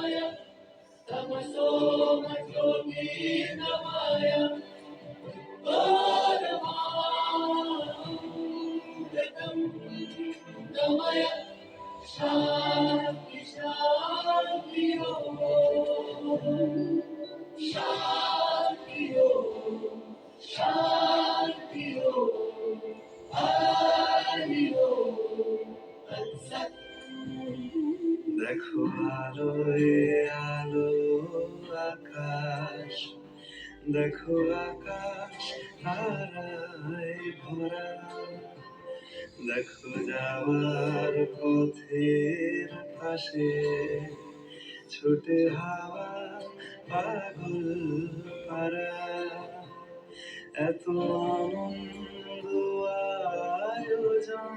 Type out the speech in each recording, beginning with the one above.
моя, сама сома чорніна моя, Там моя шапки шапки. আলোয় আলো আকাশ, দেখো আকাশ হারায় ভরা। দেখো যাওয়ার পথের পাশে, ছোটে হাওয়া পাগল পারা এত আনন্দ আয়োজন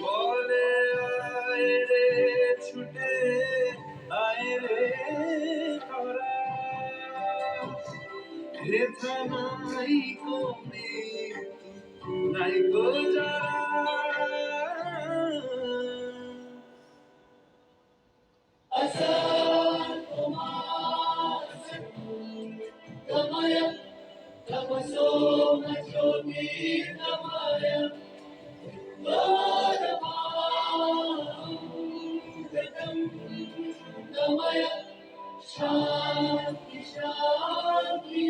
বলে আয় রে ছুটে আয় রে তোরা রে থানাই কমে নাই গো Thank you. Shanti Shanti.